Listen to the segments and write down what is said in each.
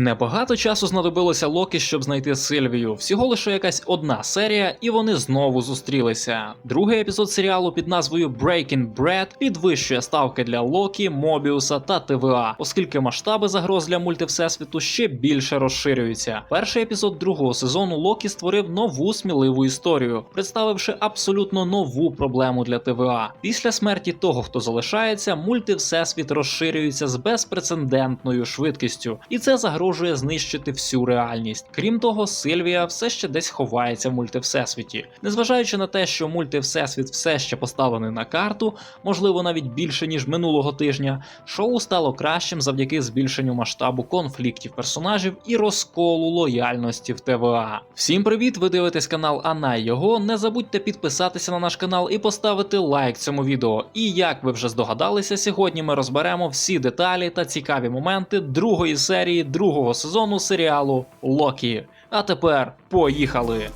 Небагато часу знадобилося Локі, щоб знайти Сильвію. Всього лише якась одна серія, і вони знову зустрілися. Другий епізод серіалу під назвою Breaking Bread підвищує ставки для Локі, Мобіуса та ТВА, оскільки масштаби загроз для мультивсесвіту ще більше розширюються. Перший епізод другого сезону Локі створив нову сміливу історію, представивши абсолютно нову проблему для ТВА. Після смерті того, хто залишається, мультивсесвіт розширюється з безпрецедентною швидкістю, і це загрожує знищити всю реальність. Крім того, Сильвія все ще десь ховається в мультивсесвіті. Незважаючи на те, що мультивсесвіт все ще поставлений на карту, можливо навіть більше ніж минулого тижня, шоу стало кращим завдяки збільшенню масштабу конфліктів персонажів і розколу лояльності в ТВА. Всім привіт! Ви дивитесь канал Ана і його. Не забудьте підписатися на наш канал і поставити лайк цьому відео. І як ви вже здогадалися, сьогодні ми розберемо всі деталі та цікаві моменти другої серії другого сезону серіалу Локі. А тепер поїхали!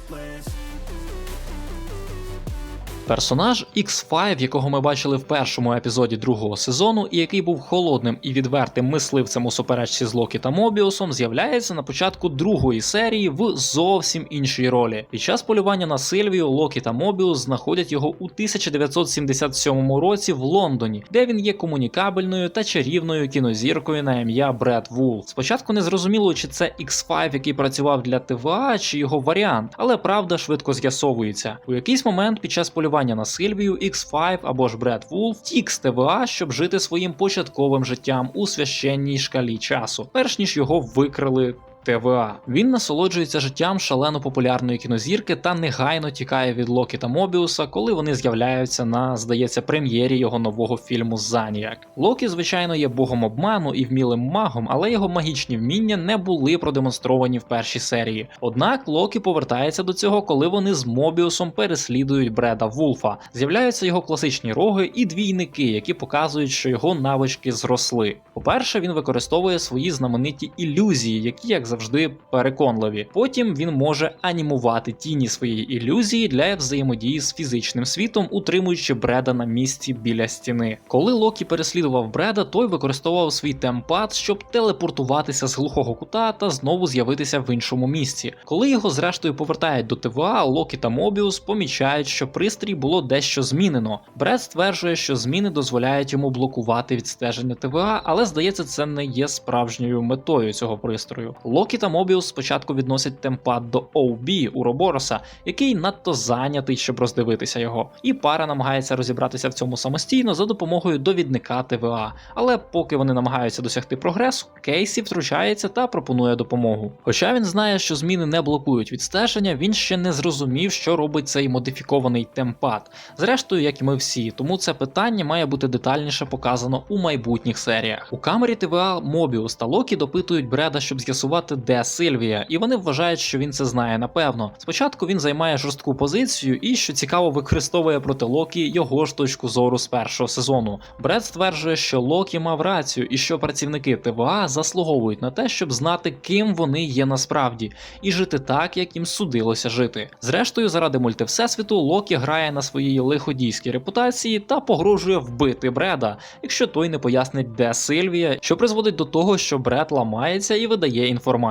Персонаж X5, якого ми бачили в першому епізоді другого сезону, і який був холодним і відвертим мисливцем у суперечці з Локі та Мобіусом, з'являється на початку другої серії в зовсім іншій ролі. Під час полювання на Сильвію Локі та Мобіус знаходять його у 1977 році в Лондоні, де він є комунікабельною та чарівною кінозіркою на ім'я Бред Вул. Спочатку не зрозуміло, чи це X5, який працював для ТВА, чи його варіант, але правда швидко з'ясовується. У якийсь момент під час полювання на Сильвію X5 або ж Бред Вулф втік з ТВА, щоб жити своїм початковим життям у священній шкалі часу, перш ніж його викрили. ТВА. Він насолоджується життям шалено популярної кінозірки та негайно тікає від Локі та Мобіуса, коли вони з'являються на, здається, прем'єрі його нового фільму Заніяк. Локі, звичайно, є богом обману і вмілим магом, але його магічні вміння не були продемонстровані в першій серії. Однак Локі повертається до цього, коли вони з Мобіусом переслідують Бреда Вулфа. З'являються його класичні роги і двійники, які показують, що його навички зросли. По-перше, він використовує свої знамениті ілюзії, які як завжди переконливі. Потім він може анімувати тіні своєї ілюзії для взаємодії з фізичним світом, утримуючи Бреда на місці біля стіни. Коли Локі переслідував Бреда, той використовував свій темпад, щоб телепортуватися з глухого кута та знову з'явитися в іншому місці. Коли його зрештою повертають до ТВА, Локі та Мобіус помічають, що пристрій було дещо змінено. Бред стверджує, що зміни дозволяють йому блокувати відстеження ТВА, але здається, це не є справжньою метою цього пристрою. Локі та Мобіус спочатку відносять темпад до OB Уробороса, який надто зайнятий, щоб роздивитися його. І пара намагається розібратися в цьому самостійно за допомогою довідника ТВА. Але поки вони намагаються досягти прогресу, Кейсі втручається та пропонує допомогу. Хоча він знає, що зміни не блокують відстеження, він ще не зрозумів, що робить цей модифікований темпад. Зрештою, як і ми всі, тому це питання має бути детальніше показано у майбутніх серіях. У камері ТВА Мобіус та Локі допитують Бреда, щоб з'ясувати, де Сильвія, і вони вважають, що він це знає напевно. Спочатку він займає жорстку позицію і, що цікаво, використовує проти Локі його ж точку зору з першого сезону. Бред стверджує, що Локі мав рацію і що працівники ТВА заслуговують на те, щоб знати, ким вони є насправді, і жити так, як їм судилося жити. Зрештою, заради мультивсесвіту Локі грає на своїй лиходійській репутації та погрожує вбити Бреда, якщо той не пояснить, де Сильвія, що призводить до того, що Бред ламається і видає інформацію.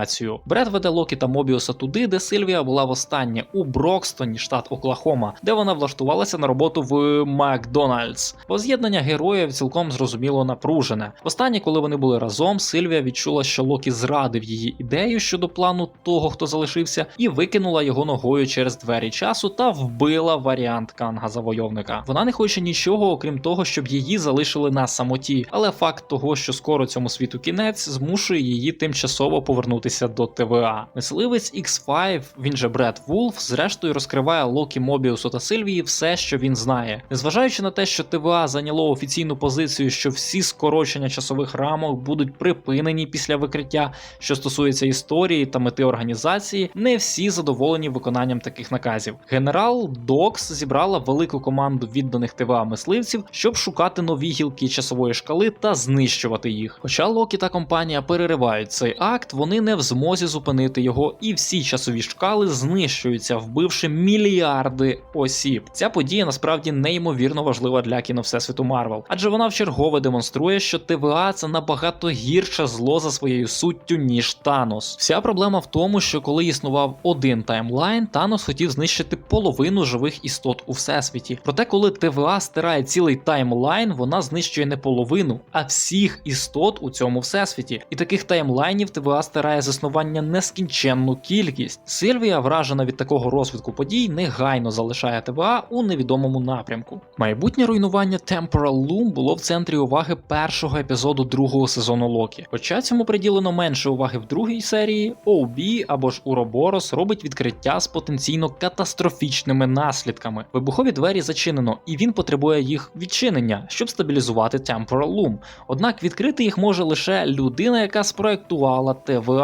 Бред веде Локі та Мобіуса туди, де Сильвія була востаннє у Брокстоні, штат Оклахома, де вона влаштувалася на роботу в Макдональдс. Воз'єднання героїв цілком зрозуміло напружене. Востаннє, коли вони були разом, Сильвія відчула, що Локі зрадив її ідею щодо плану того, хто залишився, і викинула його ногою через двері часу та вбила варіант Канга завойовника. Вона не хоче нічого, окрім того, щоб її залишили на самоті, але факт того, що скоро цьому світу кінець, змушує її тимчасово повернутися до ТВА. Мисливець X5, він же Бред Вулф, зрештою розкриває Локі Мобіусу та Сильвії все, що він знає. Незважаючи на те, що ТВА зайняло офіційну позицію, що всі скорочення часових рамок будуть припинені після викриття, що стосується історії та мети організації, не всі задоволені виконанням таких наказів. Генерал Докс зібрала велику команду відданих ТВА мисливців, щоб шукати нові гілки часової шкали та знищувати їх. Хоча Локі та компанія переривають цей акт, вони не не в змозі зупинити його, і всі часові шкали знищуються, вбивши мільярди осіб. Ця подія насправді неймовірно важлива для кіно Всесвіту Марвел, адже вона вчергове демонструє, що ТВА це набагато гірше зло за своєю суттю, ніж Танос. Вся проблема в тому, що коли існував один таймлайн, Танос хотів знищити половину живих істот у всесвіті. Проте, коли ТВА стирає цілий таймлайн, вона знищує не половину, а всіх істот у цьому всесвіті. І таких таймлайнів ТВА стирає з існування нескінченну кількість. Сильвія, вражена від такого розвитку подій, негайно залишає ТВА у невідомому напрямку. Майбутнє руйнування Temporal Loom було в центрі уваги першого епізоду другого сезону Локі. Хоча цьому приділено менше уваги в другій серії, OB або ж Уроборос робить відкриття з потенційно катастрофічними наслідками. Вибухові двері зачинено, і він потребує їх відчинення, щоб стабілізувати Temporal Loom. Однак відкрити їх може лише людина, яка спроектувала ТВА,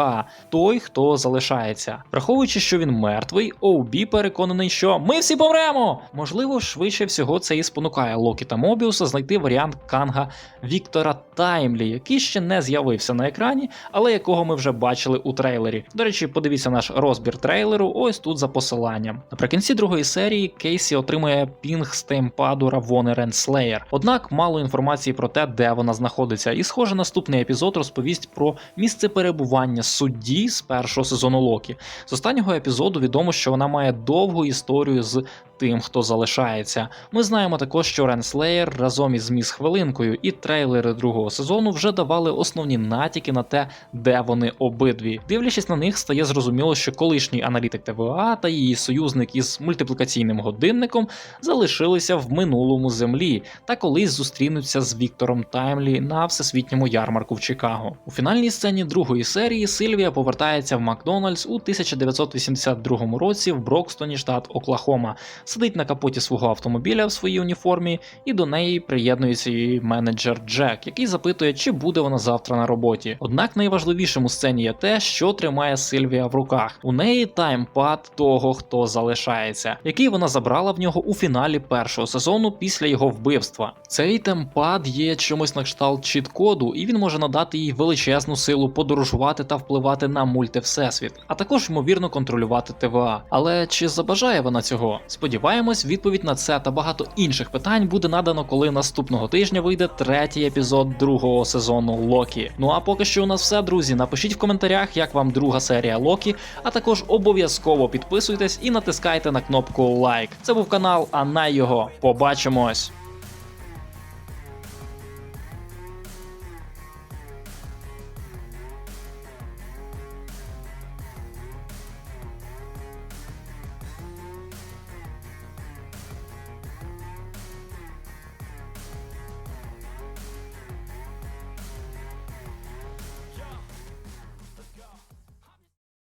той, хто залишається. Враховуючи, що він мертвий, OB переконаний, що ми всі помремо. Можливо, швидше всього це і спонукає Локі та Мобіуса знайти варіант Канга Віктора Таймлі, який ще не з'явився на екрані, але якого ми вже бачили у трейлері. До речі, подивіться наш розбір трейлеру ось тут за посиланням. Наприкінці другої серії Кейсі отримує пінг з теймпаду Равони Ренслеєр. Однак мало інформації про те, де вона знаходиться, і схоже, наступний епізод розповість про місце перебування судді з першого сезону Локі. З останнього епізоду відомо, що вона має довгу історію з тим, хто залишається. Ми знаємо також, що Ренслеєр разом із міс хвилинкою і трейлери другого сезону вже давали основні натяки на те, де вони обидві. Дивлячись на них, стає зрозуміло, що колишній аналітик ТВА та її союзник із мультиплікаційним годинником залишилися в минулому землі та колись зустрінуться з Віктором Таймлі на всесвітньому ярмарку в Чикаго. У фінальній сцені другої серії Сильвія повертається в Макдональдс у 1982 році в Брокстоні, штат Оклахома сидить на капоті свого автомобіля в своїй уніформі, і до неї приєднується її менеджер Джек, який запитує, чи буде вона завтра на роботі. Однак найважливішим у сцені є те, що тримає Сильвія в руках. У неї таймпад того, хто залишається, який вона забрала в нього у фіналі першого сезону після його вбивства. Цей таймпад є чимось на кшталт чіт-коду, і він може надати їй величезну силу подорожувати та впливати на мультивсесвіт, а також ймовірно контролювати ТВА. Але чи забажає вона цього? Сподіваємось, відповідь на це та багато інших питань буде надано, коли наступного тижня вийде третій епізод другого сезону Локі. Ну а поки що у нас все, друзі. Напишіть в коментарях, як вам друга серія Локі, а також обов'язково підписуйтесь і натискайте на кнопку лайк. Це був канал, а на його побачимось.